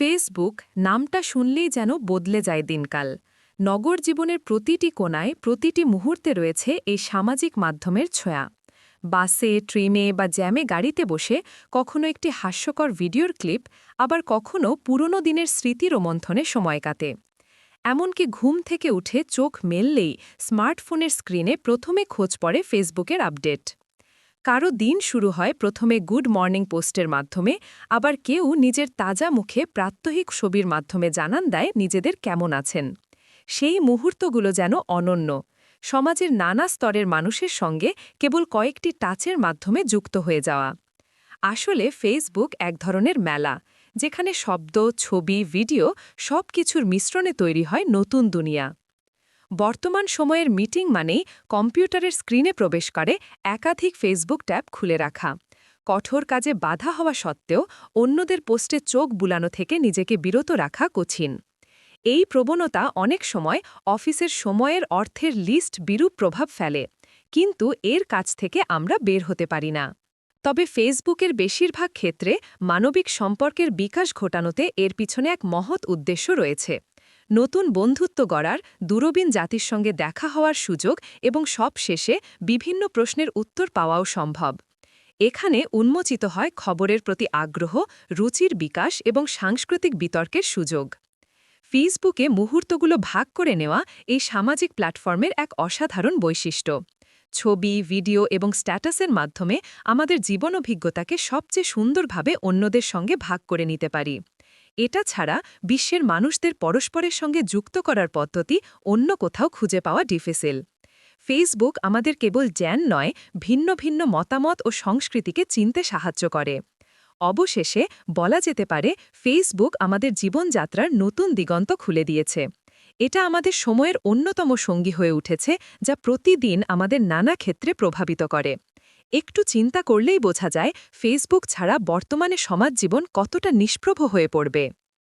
Facebook নামটা শুনলেই যেন বদলে যায় দিনকাল। নগর জীবনের প্রতিটি কোণায় প্রতিটি মুহূর্তে রয়েছে এই সামাজিক মাধ্যমের ছোঁয়া। বাসে, ট্রেনে বা জ্যামে গাড়িতে বসে কখনো একটি হাস্যকর ভিডিওর ক্লিপ, আবার কখনো পুরনো দিনের স্মৃতি রোমন্থনে সময় কাটে। এমনকি ঘুম থেকে উঠে চোখ মেললেই স্মার্টফোনের স্ক্রিনে প্রথমে খোঁজ পড়ে ফেসবুকের আপডেট। কারও দিন শুরু হয় প্রথমে গুড মর্নিং পোস্টের মাধ্যমে, আবার কেউ নিজের তাজা মুখে প্রাত্যহিক ছবির মাধ্যমে জানান দেয় নিজেদের কেমন আছেন। সেই মুহূর্তগুলো যেন অনন্য। সমাজের নানা স্তরের মানুষের সঙ্গে কেবল কয়েকটি টাচের মাধ্যমে যুক্ত হয়ে যাওয়া। আসলে ফেসবুক এক ধরনের মেলা, যেখানে শব্দ, ছবি, ভিডিও সব কিছুর মিশ্রণে তৈরি হয় নতুন দুনিয়া। বর্তমান সময়ের মিটিং মানেই কম্পিউটারের স্ক্রিনে প্রবেশ করে একাধিক ফেসবুক ট্যাব খুলে রাখা। কঠোর কাজে বাধা হওয়া সত্ত্বেও অন্যদের পোস্টে চোখ বুলানো থেকে নিজেকে বিরত রাখা কঠিন। এই প্রবণতা অনেক সময় অফিসের সময়ের অর্থের লিস্ট বিরূপ প্রভাব ফেলে, কিন্তু এর কাছ থেকে আমরা বের হতে পারি না। তবে ফেসবুকের বেশিরভাগ ক্ষেত্রে মানবিক সম্পর্কের বিকাশ ঘটানোতে এর পিছনে এক মহৎ উদ্দেশ্য রয়েছে। নতুন বন্ধুত্ব গড়ার দূরবীন জাতির সঙ্গে দেখা হওয়ার সুযোগ এবং সব শেষে বিভিন্ন প্রশ্নের উত্তর পাওয়াও সম্ভব। এখানে উন্মোচিত হয় খবরের প্রতি আগ্রহ, রুচির বিকাশ এবং সাংস্কৃতিক বিতর্কের সুযোগ। ফেসবুকে মুহূর্তগুলো ভাগ করে নেওয়া এই সামাজিক প্ল্যাটফর্মের এক অসাধারণ বৈশিষ্ট্য। ছবি, ভিডিও এবং স্ট্যাটাসের মাধ্যমে আমাদের জীবন অভিজ্ঞতাকে সবচেয়ে সুন্দরভাবে অন্যদের সঙ্গে ভাগ করে নিতে পারি। এটা ছাড়া বিশ্বের মানুষদের পরস্পরের সঙ্গে যুক্ত করার পদ্ধতি অন্য কোথাও খুঁজে পাওয়া ডিফিসিল। ফেসবুক আমাদের কেবল জ্ঞান নয়, ভিন্ন ভিন্ন মতামত ও সংস্কৃতিকে চিনতে সাহায্য করে। অবশেষে বলা যেতে পারে, ফেসবুক আমাদের জীবনযাত্রার নতুন দিগন্ত খুলে দিয়েছে। এটা আমাদের সময়ের অন্যতম সঙ্গী হয়ে উঠেছে, যা প্রতিদিন আমাদের নানা ক্ষেত্রে প্রভাবিত করে। একটু চিন্তা করলেই বোঝা যায় ফেসবুক ছাড়া বর্তমানে সমাজ জীবন কতটা নিষ্প্রভ হয়ে পড়বে।